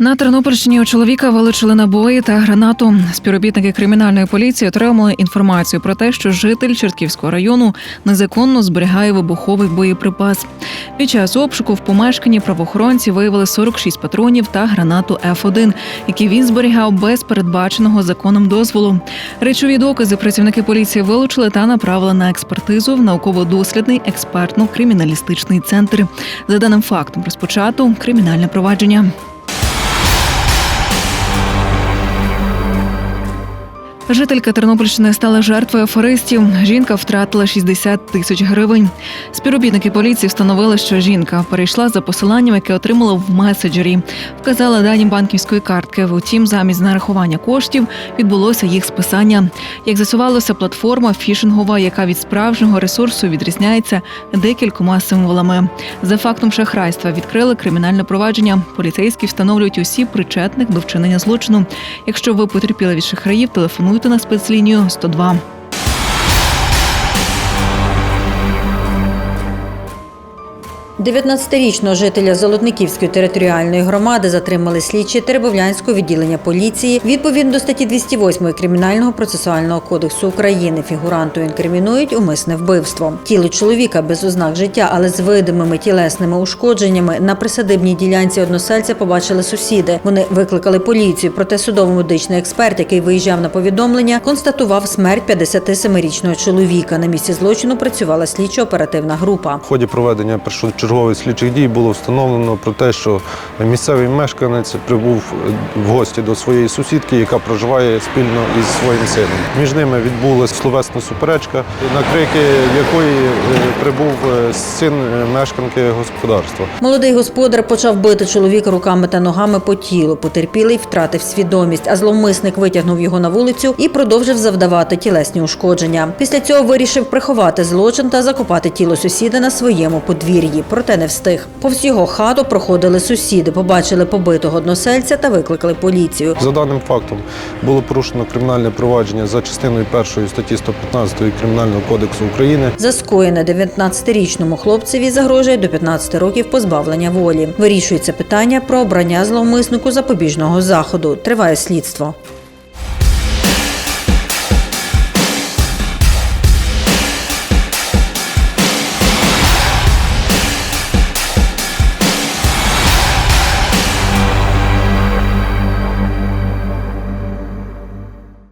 На Тернопільщині у чоловіка вилучили набої та гранату. Співробітники кримінальної поліції отримали інформацію про те, що житель Чортківського району незаконно зберігає вибуховий боєприпас. Під час обшуку в помешканні правоохоронці виявили 46 патронів та гранату Ф1, які він зберігав без передбаченого законом дозволу. Речові докази працівники поліції вилучили та направили на експертизу в науково-дослідний експертно-криміналістичний центр. За даним фактом розпочато кримінальне провадження. Жителька Тернопільщини стала жертвою аферистів. Жінка втратила 60 тисяч гривень. Співробітники поліції встановили, що жінка перейшла за посиланням, яке отримала в меседжері. Вказала дані банківської картки. Втім, замість нарахування коштів відбулося їх списання. Як з'ясувалося, платформа фішингова, яка від справжнього ресурсу відрізняється декількома символами. За фактом шахрайства відкрили кримінальне провадження. Поліцейські встановлюють усі причетних до вчинення злочину. Якщо ви потерпіли від шахраїв, телефонуйте на спецлінію 102. – 19-річного жителя Золотниківської територіальної громади затримали слідчі Теребовлянського відділення поліції. Відповідно до статті 208 Кримінального процесуального кодексу України фігуранту інкримінують умисне вбивство. Тіло чоловіка без ознак життя, але з видимими тілесними ушкодженнями на присадибній ділянці односельця побачили сусіди. Вони викликали поліцію. Проте судово-медичний експерт, який виїжджав на повідомлення, констатував смерть 57-річного чоловіка. На місці злочину працювала слідчо-оперативна група. В ході проведення першочергових слідчих дій було встановлено про те, що місцевий мешканець прибув в гості до своєї сусідки, яка проживає спільно із своїм сином. Між ними відбулася словесна суперечка, на крики якої е, прибув е, син е, мешканки господарства. Молодий господар почав бити чоловіка руками та ногами по тілу. Потерпілий втратив свідомість, а зловмисник витягнув його на вулицю і продовжив завдавати тілесні ушкодження. Після цього вирішив приховати злочин та закопати тіло сусіда на своєму подвір'ї, проте не встиг. Повз його хату проходили сусіди, побачили побитого односельця та викликали поліцію. За даним фактом було порушено кримінальне провадження за частиною першої статті 115 Кримінального кодексу України. За скоєне 19-річному хлопцеві загрожує до 15 років позбавлення волі. Вирішується питання про обрання зловмиснику запобіжного заходу. Триває слідство.